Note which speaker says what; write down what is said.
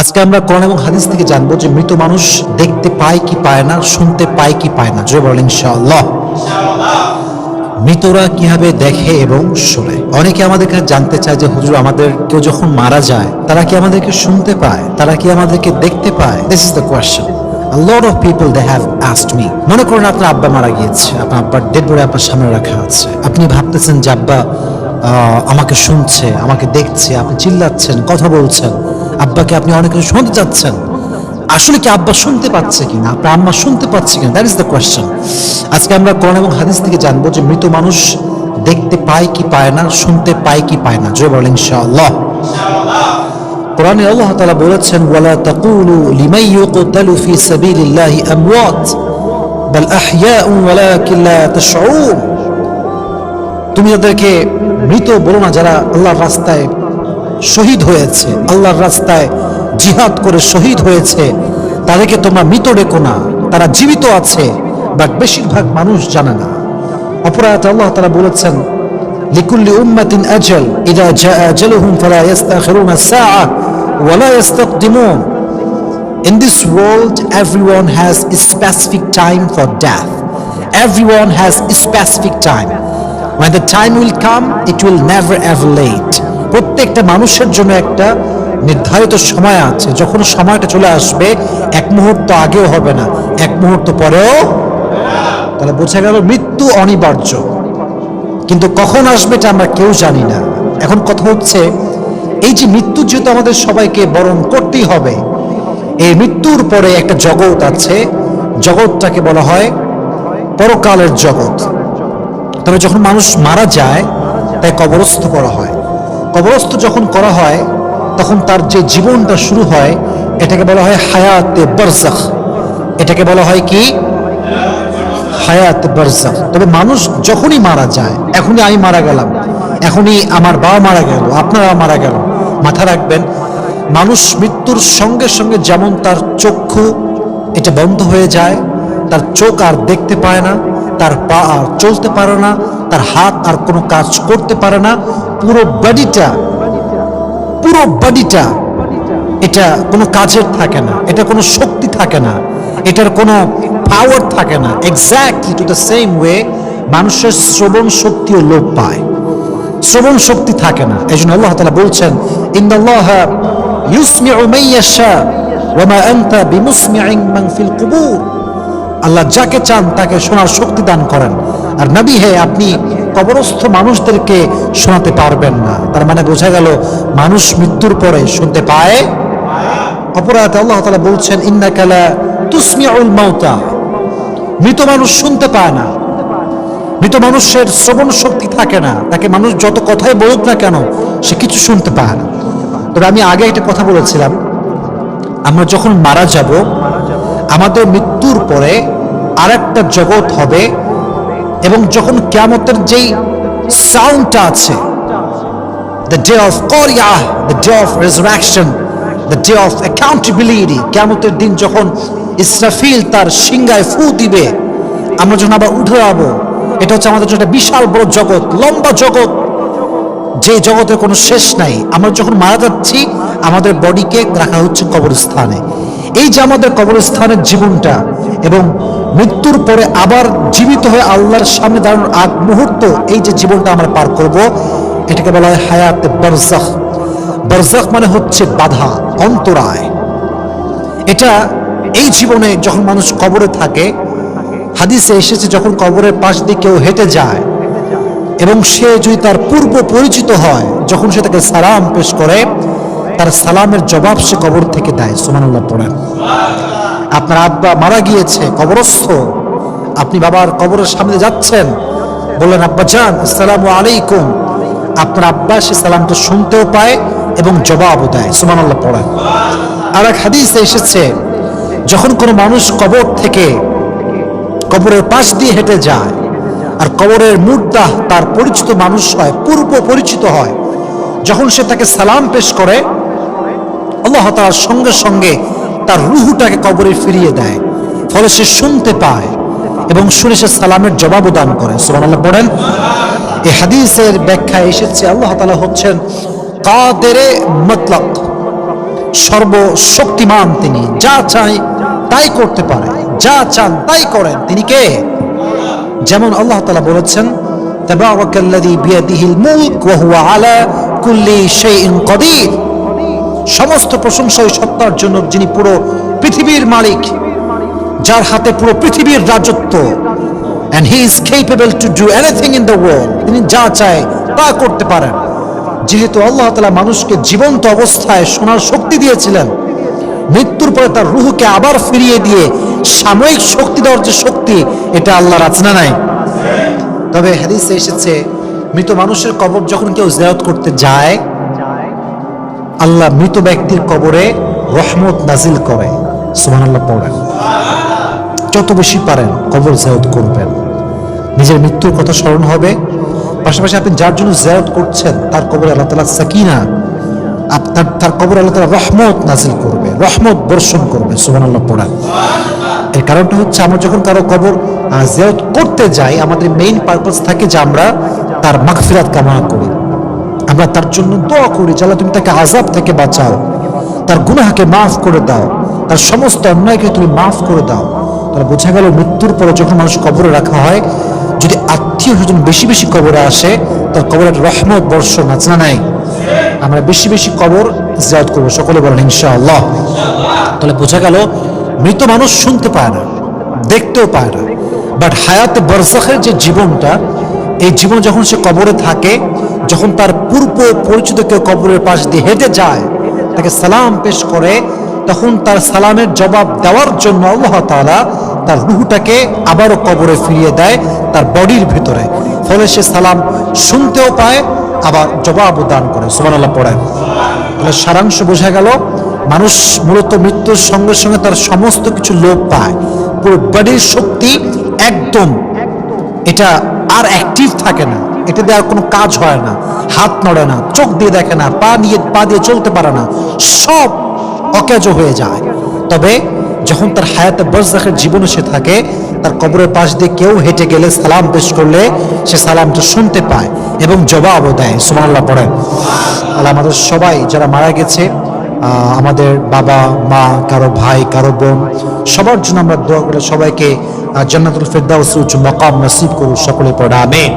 Speaker 1: আজকে আমরা কোরআন এবং হাদিস থেকে জানব যে মৃত মানুষ দেখতে পায় কি পায় না, শুনতে পায় কি পায় না। জয় বলেন, ইনশাআল্লাহ। মৃতরা কীভাবে দেখে এবং শোনে? অনেকে আমাদের কাছে জানতে চায় যে, হুজুর, আমাদের কেউ যখন মারা যায়, তারা কি আমাদেরকে শুনতে পায়? তারা কি আমাদেরকে দেখতে পায়? This is the question lot of people, they have asked me, মনে করুন আপনার আব্বা মারা গিয়েছে, আপনার আব্বার ডেড বডি আপনার সামনে রাখা আছে। আপনি ভাবতেছেন যে, আব্বা আমাকে শুনছে, আমাকে দেখছে, আপনি চিল্লাচ্ছেন, কথা বলছেন। আব্বাকে আপনি অনেক কিছু শুনতে চাচ্ছেন। আসলে কি আব্বা শুনতে পাচ্ছে কিনা? আপনার আম্মা শুনতে পাচ্ছে কিনা? দ্যাট ইজ দ্য কোয়েশ্চেন আজকে আমরা কোরআন এবং হাদিস থেকে জানব যে মৃত মানুষ দেখতে পায় কি পায় না, শুনতে পায় কি পায় না। জয় বলেন, ইনশাআল্লাহ। কোরআনে আল্লাহ তাআলা বলেছেন, ওয়ালা তাকুলু লিমান ইউকতালু ফি সাবিলিল্লাহি আমওয়াত, বাল আহইয়াউ ওয়ালাকিন লা তাশউরুন তুমি তাদেরকে মৃত বলো না, যারা আল্লাহর রাস্তায় শহীদ হয়েছে আল্লাহর রাস্তায় জিহাদ করে শহীদ হয়েছে তাদেরকে তোমরা মৃত রেখো না তারা জীবিত আছে বাট বেশিরভাগ মানুষ জানে না অপরাধ আল্লাহ তারা বলেছেন লিকুল্লি উম্মাতিন আজল ইদা জা আজলুহুম ফালা ইস্তাখিরুনা সাআ ওয়ালা ইস্তাকদিমুন In this world, everyone has a specific time for death. Everyone has a specific time. When the time will come, it will never ever late. প্রত্যেকটা মানুষের জন্য একটা নির্ধারিত সময় আছে। যখন সময়টা চলে আসবে, এক মুহূর্ত আগেও হবে না, এক মুহূর্ত পরেও তাহলে বোঝা গেল মৃত্যু অনিবার্য। কিন্তু কখন আসবে এটা আমরা কেউ জানি না। এখন কথা হচ্ছে, এই যে মৃত্যু যেহেতু আমাদের সবাইকে বরণ করতেই হবে, এই মৃত্যুর পরে একটা জগৎ আছে। জগৎটাকে বলা হয় পরকালের জগৎ। তবে যখন মানুষ মারা যায় তাই কবরস্থ করা হয়। কবরস্থ যখন করা হয়, তখন তার যে জীবনটা শুরু হয়, এটাকে বলা হয় হায়াতে বরজাখ এটাকে বলা হয় কি? হায়াত বারজাখ তবে মানুষ যখনই মারা যায়, এখনই আমি মারা গেলাম, এখনই আমার বাবা মারা গেল আপনারা মারা গেল। মাথা রাখবেন, মানুষ মৃত্যুর সঙ্গে সঙ্গে যেমন তার চক্ষু এটা বন্ধ হয়ে যায়, তার চোখ আর দেখতে পায় না তার পা আর চলতে পারে না, তার হাত আর কোনো কাজ করতে পারে না, পুরো বডিটা পুরো বডিটা, এটা কোনো কাজের থাকে না, এটা কোনো শক্তি থাকে না, এটার কোনো পাওয়ার থাকে না exactly to the same way মানুষের শ্রবণ শক্তিও লোপ পায়। শ্রবণ শক্তি থাকে না, এই জন্য আল্লাহ তালা বলছেন ইন্দাল্লাহ ইউসমিউ মান ইয়াশা ওয়া মা আনতা বিমুসমিউন মান ফিল কুবুর। আল্লাহ যাকে চান তাকে শোনার শক্তি দান করেন। আর নবী হে, আপনি কবরস্থ মানুষদেরকে শোনাতে পারবেন না। তার মানে বোঝা গেল, মানুষ মৃত্যুর পরে শুনতে পায়। অপরাধ আল্লাহ তালা বলছেন ইন্নাকালা তুসমিউল মাউতা। মৃত মানুষ শুনতে পায় না। মৃত মানুষের শ্রবণ শক্তি থাকে না। তাকে মানুষ যত কথাই বলুক না কেন, সে কিছু শুনতে পায় না। তবে আমি আগে একটা কথা বলেছিলাম। আমরা যখন মারা যাব আমাদের মৃত্যুর পরে আরেকটা জগৎ হবে এবং যখন কেয়ামতের যেই সাউন্ডটা আছে the day of Qari'ah, the day of resurrection, the day of accountability কেয়ামতের দিন যখন ইসরাফিল তার সিংগায় ফু দিবে আমরা যখন আবার উঠে যাব এটা হচ্ছে আমাদের জন্য একটা বিশাল বড় জগৎ লম্বা জগৎ যে জগতের কোনো শেষ নাই। আমরা যখন মারা যাচ্ছি আমাদের বডিকে রাখা হচ্ছে কবরস্থানে। এই যে আমাদের কবরস্থানের জীবনটা এবং মৃত্যুর পরে আবার জীবিত হয়ে আল্লাহর সামনে দাঁড়ানোর আগ মুহূর্ত, এই যে জীবনটা আমরা পার করব, এটাকে বলা হয় হায়াত বরজাখ। বরজাখ মানে হচ্ছে বাধা, অন্তরায়। এটা এই জীবনে যখন মানুষ কবরে থাকে, হাদিসে এসেছে যখন কবরের পাশ দিয়ে কেউ হেঁটে যায় এবং সে যদি তার পূর্ব পরিচিত হয়, যখন সে তাকে সালাম পেশ করে তার সালামের জবাব সে কবর থেকে দেয় সুমানুল্লাহ পড়েন। আপনার আব্বা মারা গিয়েছে, কবরস্থ। আপনি বাবার কবরের সামনে যাচ্ছেন, বললেন, আব্বা যান, আসসালামু আলাইকুম। আপনার আব্বা সে সালামটা শুনতেও পায় এবং জবাবও দেয় সুমানুল্লাহ পড়েন। আর এক হাদিসে এসেছে, যখন কোনো মানুষ কবর থেকে কবরের পাশ দিয়ে হেঁটে যায় আর কবরের মুর্দা তার পরিচিত মানুষ হয়, পূর্ব পরিচিত হয়, যখন সে তাকে সালাম পেশ করে আল্লাহ তার সঙ্গে সঙ্গে তার রুহুটাকে কবরে ফিরিয়ে দেয়। ফলে সে শুনতে পায় এবং শুনে সে সালামের জবাবও দান করে। সুমান আল্লাহ পড়েন। এই হাদিসের ব্যাখ্যায় এসেছে, আল্লাহ তালা হচ্ছেন কাদেরে মতলক, সর্বশক্তিমান তিনি। যা চাই তাই করতে পারে, যা চান তাই করেন। তিনি কে? যেমন আল্লাহ তাআলা বলেছেন, তাবারাকাল্লাযী বিয়াদিহিল মুলক ওয়া হুয়া আলা কুল্লি শাইইন কাদির। সমস্ত প্রশংসা ওই সত্তার জন্য যিনি পুরো পৃথিবীর মালিক, যার হাতে পুরো পৃথিবীর রাজত্ব। And he is capable to do anything in the world তিনি যা চায় তা করতে পারেন। যেহেতু আল্লাহ তাআলা মানুষকে জীবন্ত অবস্থায় শোনার শক্তি দিয়েছিলেন, মৃত্যুর পরে তার রুহকে আবার ফিরিয়ে দিয়ে সাময়িক শক্তি দেওয়ার যে শক্তি, এটা আল্লাহর আছে নাই? তবে হাদিসে এসেছে, মৃত মানুষের কবর যখন কেউ জিয়ারত করতে যায় আল্লাহ মৃত ব্যক্তির কবরে রহমত নাজিল করে। সুবহানাল্লাহ পড়েন। যত বেশি পারেন কবর জিয়ারত করবেন। নিজের মৃত্যুর কথা স্মরণ হবে। পাশাপাশি আপনি যার জন্য জিয়ারত করছেন, তার কবরে আল্লাহ তাআলা সাকিনা আপনার তার কবর আল্লাহ তাআলা রহমত নাজিল করবে, রহমত বর্ষণ করবে, সুবহানাল্লাহ পড়েন। এর কারণটা হচ্ছে, আমরা যখন কারও কবর জিয়ারত করতে যাই, আমাদের মেইন পারপাস থাকে যে আমরা তার মাগফিরাত কামনা করি। আমরা তার জন্য দোয়া করি যে আল্লাহ তুমি তাকে আজাব থেকে বাঁচাও। তার গুনাহকে মাফ করে দাও। তার সমস্ত অন্যায়কে তুমি মাফ করে দাও। তাহলে বোঝা গেল মৃত্যুর পরে যখন মানুষ কবরে রাখা হয়, যদি আত্মীয় স্বজন বেশি বেশি কবরে আসে, তার কবরের রহমত বর্ষণ আছে নাই? আমরা বেশি বেশি কবর জিয়ারত করব। সকলে বলেন, ইনশাআল্লাহ। তাহলে বোঝা গেল মৃত মানুষ শুনতে পায় না, দেখতেও পায় না। বাট হায়াতে বরজাখের যে জীবনটা, এই জীবন যখন সে কবরে থাকে যখন তার পূর্ব পরিচিত কেউ কবরের পাশ দিয়ে হেঁটে যায়, তাকে সালাম পেশ করে, তখন তার সালামের জবাব দেওয়ার জন্য আল্লাহ তাআলা তার রুহুটাকে আবারও কবরে ফিরিয়ে দেয় তার বডির ভিতরে। ফলে সে সালাম শুনতেও পায়, আবার জবাবও দান করে। সুবহানাল্লাহ, পড়েন। তাহলে সারাংশ বোঝা গেল, মানুষ মূলত মৃত্যুর সঙ্গে সঙ্গে তার সমস্ত কিছু লোপ পায়। পুরো বডির শক্তি একদম, এটা আর অ্যাক্টিভ থাকে না। এটা দিয়ে আর কোনো কাজ হয় না। হাত নড়ে না, চোখ দিয়ে দেখে না, পা নিয়ে, পা দিয়ে চলতে পারে না, সব অকেজ হয়ে যায়। তবে যখন তার হায়াতে বরজাখের জীবনে সে থাকে, তার কবরের পাশ দিয়ে কেউ হেঁটে গেলে সালাম পেশ করলে সে সালামটা শুনতে পায় এবং জবাবও দেয়। সুমানাল্লাহ পড়েন। আল্লাহ আমাদের সবাই যারা মারা গেছে আমাদের বাবা, মা, কারও ভাই, কারও বোন, সবার জন্য আমরা দোয়া করে সবাইকে জান্নাতুল ফেরদাউসের উচ্চ মকাম নসিব করুন সকলে পড়া, আমেন।